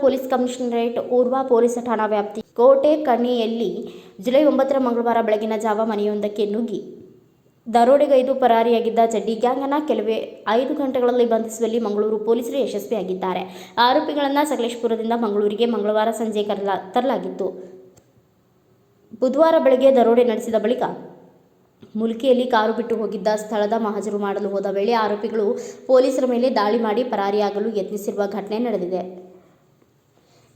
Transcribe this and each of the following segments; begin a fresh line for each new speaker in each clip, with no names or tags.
Police commissionerate ಊರ್ವಾ police ಠಾಣಾ ವ್ಯಾಪ್ತಿ ಕೋಟೆ ಕಣಿಯಲ್ಲಿ ಜುಲೈ ಒಂಬತ್ತರ ಮಂಗಳವಾರ ಬೆಳಗಿನ ಜಾವ ಮನೆಯೊಂದಕ್ಕೆ ನುಗ್ಗಿ. ದರೋಡೆಗೈದು ಪರಾರಿಯಾಗಿದ್ದ ಜಡ್ಡಿ ಗ್ಯಾಂಗನ್ನು ಕೆಲವೇ ಐದು ಗಂಟೆಗಳಲ್ಲಿ ಬಂಧಿಸುವಲ್ಲಿ ಮಂಗಳೂರು ಪೊಲೀಸರು ಯಶಸ್ವಿಯಾಗಿದ್ದಾರೆ. ಆರೋಪಿಗಳನ್ನು ಸಕಲೇಶ್ಪುರದಿಂದ ಮಂಗಳೂರಿಗೆ ಮಂಗಳವಾರ ಸಂಜೆ ಕರಲ ತರಲಾಗಿತ್ತು. ಬುಧವಾರ ಬೆಳಗ್ಗೆ ದರೋಡೆ ನಡೆಸಿದ ಬಳಿಕ ಮುಲ್ಕಿಯಲ್ಲಿ ಕಾರು ಬಿಟ್ಟು ಹೋಗಿದ್ದ ಸ್ಥಳದ ಮಹಜರು ಮಾಡಲು ಹೋದ ವೇಳೆ ಆರೋಪಿಗಳು ಪೊಲೀಸರ ಮೇಲೆ ದಾಳಿ ಮಾಡಿ ಪರಾರಿಯಾಗಲು ಯತ್ನಿಸಿರುವ ಘಟನೆ ನಡೆದಿದೆ.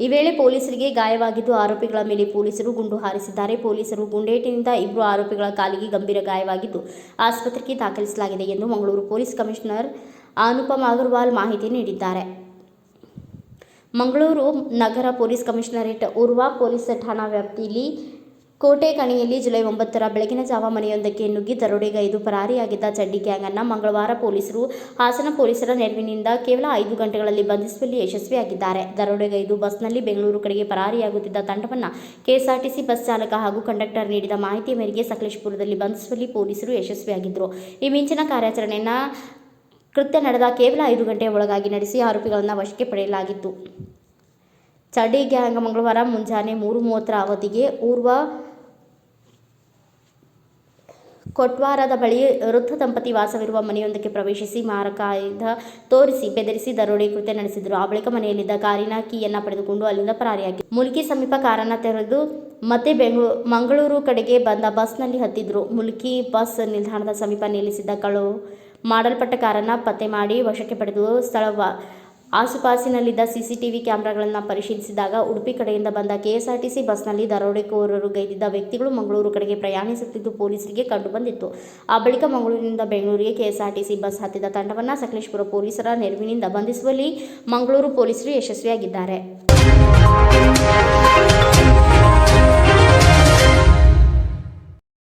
ಈ ವೇಳೆ ಪೊಲೀಸರಿಗೆ ಗಾಯವಾಗಿದ್ದು ಆರೋಪಿಗಳ ಮೇಲೆ ಪೊಲೀಸರು ಗುಂಡು ಹಾರಿಸಿದ್ದಾರೆ. ಪೊಲೀಸರು ಗುಂಡೇಟಿನಿಂದ ಇಬ್ಬರು ಆರೋಪಿಗಳ ಕಾಲಿಗೆ ಗಂಭೀರ ಗಾಯವಾಗಿದ್ದು ಆಸ್ಪತ್ರೆಗೆ ದಾಖಲಿಸಲಾಗಿದೆ ಎಂದು ಮಂಗಳೂರು ಪೊಲೀಸ್ ಕಮಿಷನರ್ ಅನುಪಮ್ ಅಗರ್ವಾಲ್ ಮಾಹಿತಿ ನೀಡಿದ್ದಾರೆ. ಮಂಗಳೂರು ನಗರ ಪೊಲೀಸ್ ಕಮಿಷನರೇಟ್, ಉರ್ವಾ ಪೊಲೀಸ್ ಠಾಣಾ ವ್ಯಾಪ್ತಿಯಲ್ಲಿ ಕೋಟೆ ಕಣಿಯಲ್ಲಿ ಜುಲೈ ಒಂಬತ್ತರ ಬೆಳಗಿನ ಜಾವ ಮನೆಯೊಂದಕ್ಕೆ ನುಗ್ಗಿ ದರೋಡೆಗೈದು ಪರಾರಿಯಾಗಿದ್ದ ಚಡ್ಡಿ ಗ್ಯಾಂಗನ್ನು ಮಂಗಳವಾರ ಪೊಲೀಸರು, ಹಾಸನ ಪೊಲೀಸರ ನೆರವಿನಿಂದ ಕೇವಲ ಐದು ಗಂಟೆಗಳಲ್ಲಿ ಬಂಧಿಸುವಲ್ಲಿ ಯಶಸ್ವಿಯಾಗಿದ್ದಾರೆ. ದರೋಡೆಗೈದು ಬಸ್ನಲ್ಲಿ ಬೆಂಗಳೂರು ಕಡೆಗೆ ಪರಾರಿಯಾಗುತ್ತಿದ್ದ ತಂಡವನ್ನು ಕೆಎಸ್ಆರ್ಟಿಸಿ ಬಸ್ ಚಾಲಕ ಹಾಗೂ ಕಂಡಕ್ಟರ್ ನೀಡಿದ ಮಾಹಿತಿ ಮೇರೆಗೆ ಸಕಲೇಶ್ಪುರದಲ್ಲಿ ಬಂಧಿಸುವಲ್ಲಿ ಪೊಲೀಸರು ಯಶಸ್ವಿಯಾಗಿದ್ದರು ಈ ಮಿಂಚಿನ ಕಾರ್ಯಾಚರಣೆಯನ್ನು ಕೃತ್ಯ ನಡೆದ ಕೇವಲ ಐದು ಗಂಟೆಯ ಒಳಗಾಗಿ ನಡೆಸಿ ಆರೋಪಿಗಳನ್ನು ವಶಕ್ಕೆ ಪಡೆಯಲಾಗಿತ್ತು. ಚಡ್ಡಿ ಗ್ಯಾಂಗ್ ಮಂಗಳವಾರ ಮುಂಜಾನೆ ಮೂರು ಮೂವತ್ತರ ಅವಧಿಗೆ ಊರ್ವ ಕೊಟ್ವಾರದ ಬಳಿ ವೃದ್ಧ ದಂಪತಿ ವಾಸವಿರುವ ಮನೆಯೊಂದಕ್ಕೆ ಪ್ರವೇಶಿಸಿ ಮಾರಕ ಆಯುಧ ತೋರಿಸಿ ಬೆದರಿಸಿ ದರೋಡೆ ಕೃತ್ಯ ನಡೆಸಿದರು. ಆ ಬಳಿಕ ಮನೆಯಲ್ಲಿದ್ದ ಕಾರಿನ ಕೀಯನ್ನು ಪಡೆದುಕೊಂಡು ಅಲ್ಲಿಂದ ಪರಾರಿಯಾಗಿ ಮುಲ್ಕಿ ಸಮೀಪ ಕಾರನ್ನ ತೆರೆದು ಮತ್ತೆ ಬೆಂಗಳೂರು ಮಂಗಳೂರು ಕಡೆಗೆ ಬಂದ ಬಸ್ನಲ್ಲಿ ಹತ್ತಿದ್ರು ಮುಲ್ಕಿ ಬಸ್ ನಿಲ್ದಾಣದ ಸಮೀಪ ನಿಲ್ಲಿಸಿದ್ದ ಕಳು, ಮಾಡಲ್ಪಟ್ಟ ಕಾರನ್ನು ಪತ್ತೆ ಮಾಡಿ ವಶಕ್ಕೆ ಪಡೆದು ಸ್ಥಳವ ಆಸುಪಾಸಿನಲ್ಲಿದ್ದ ಸಿಸಿಟಿವಿ ಕ್ಯಾಮೆರಾಗಳನ್ನು ಪರಿಶೀಲಿಸಿದಾಗ ಉಡುಪಿ ಕಡೆಯಿಂದ ಬಂದ ಕೆಎಸ್ಆರ್ಟಿಸಿ ಬಸ್ನಲ್ಲಿ ದರೋಡೆಕೋರರು ಗೈದಿದ್ದ ವ್ಯಕ್ತಿಗಳು ಮಂಗಳೂರು ಕಡೆಗೆ ಪ್ರಯಾಣಿಸುತ್ತಿದ್ದು ಪೊಲೀಸರಿಗೆ ಕಂಡುಬಂದಿತ್ತು. ಆ ಬಳಿಕ ಮಂಗಳೂರಿನಿಂದ ಬೆಂಗಳೂರಿಗೆ ಕೆಎಸ್ಆರ್ಟಿಸಿ ಬಸ್ ಹತ್ತಿದ ತಂಡವನ್ನು ಸಕಲೇಶ್ಪುರ ಪೊಲೀಸರ ನೆರವಿನಿಂದ ಬಂಧಿಸುವಲ್ಲಿ ಮಂಗಳೂರು ಪೊಲೀಸರು ಯಶಸ್ವಿಯಾಗಿದ್ದಾರೆ.